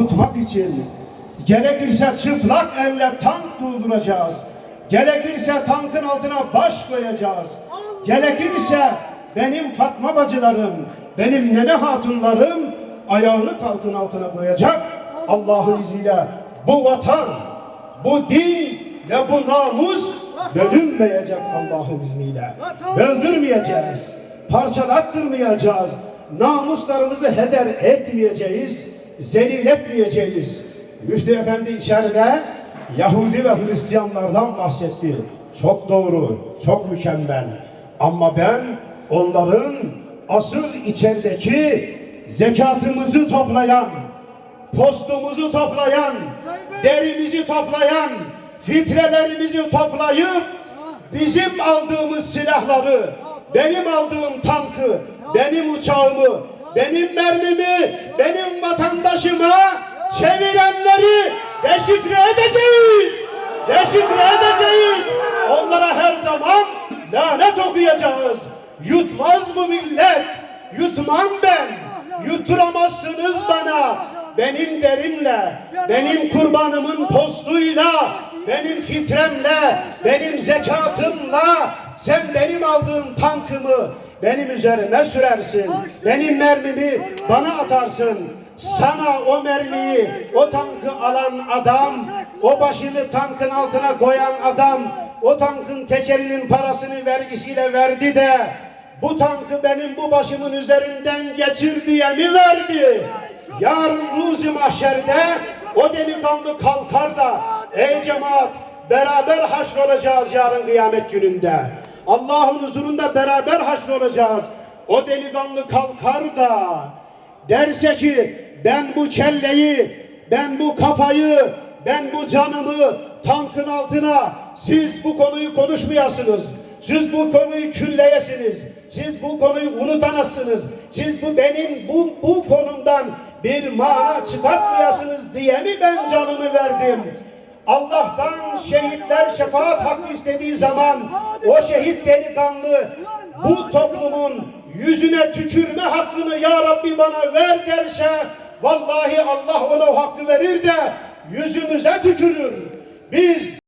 tutmak için gerekirse çıplak elle tank durduracağız. Gerekirse tankın altına baş koyacağız. Gerekirse benim Fatma bacılarım, benim nene hatunlarım ayağını tankın altına koyacak. Allah'ın izniyle bu vatan, bu din ve bu namus bölünmeyecek Allah'ın izniyle. Öldürmeyeceğiz, parçalattırmayacağız, namuslarımızı heder etmeyeceğiz, zelil etmeyeceğiz. Müftü Efendi içeride Yahudi ve Hristiyanlardan bahsetti. Çok doğru, çok mükemmel. Ama ben onların asıl içerideki zekatımızı toplayan, postumuzu toplayan, derimizi toplayan, fitrelerimizi toplayıp bizim aldığımız silahları, benim aldığım tankı, benim uçağımı, benim mermimi, benim vatandaşıma çevirenleri deşifre edeceğiz. Deşifre edeceğiz. Onlara her zaman lanet okuyacağız. Yutmaz bu millet. Yutmam ben. Yutturamazsınız bana. Benim derimle, benim kurbanımın postuyla, benim fitremle, benim zekatımla sen benim aldığım tankımı benim üzerime sürersin. Benim mermimi bana atarsın. Sana o mermiyi, o tankı alan adam, o başını tankın altına koyan adam, o tankın tekerinin parasını vergisiyle verdi de bu tankı benim bu başımın üzerinden geçir diye mi verdi? Yarın ruzi mahşerde o delikanlı kalkar da ey cemaat beraber haşrolacağız yarın kıyamet gününde. Allah'ın huzurunda beraber haşrolacağız. O delikanlı kalkar da derse ki ben bu kelleyi, ben bu kafayı, ben bu canımı tankın altına siz bu konuyu konuşmayasınız. Siz bu konuyu külleyesiniz. Siz bu konuyu unutanasınız. Siz bu benim bu, bu konumdan bir mana çıkartmayasınız diye mi ben canımı verdim? Allah'tan şehitler şefaat hakkı istediği zaman o şehit delikanlı bu toplumun yüzüne tükürme hakkını ya Rabbi bana ver derse vallahi Allah ona o hakkı verir de yüzümüze tükürür. Biz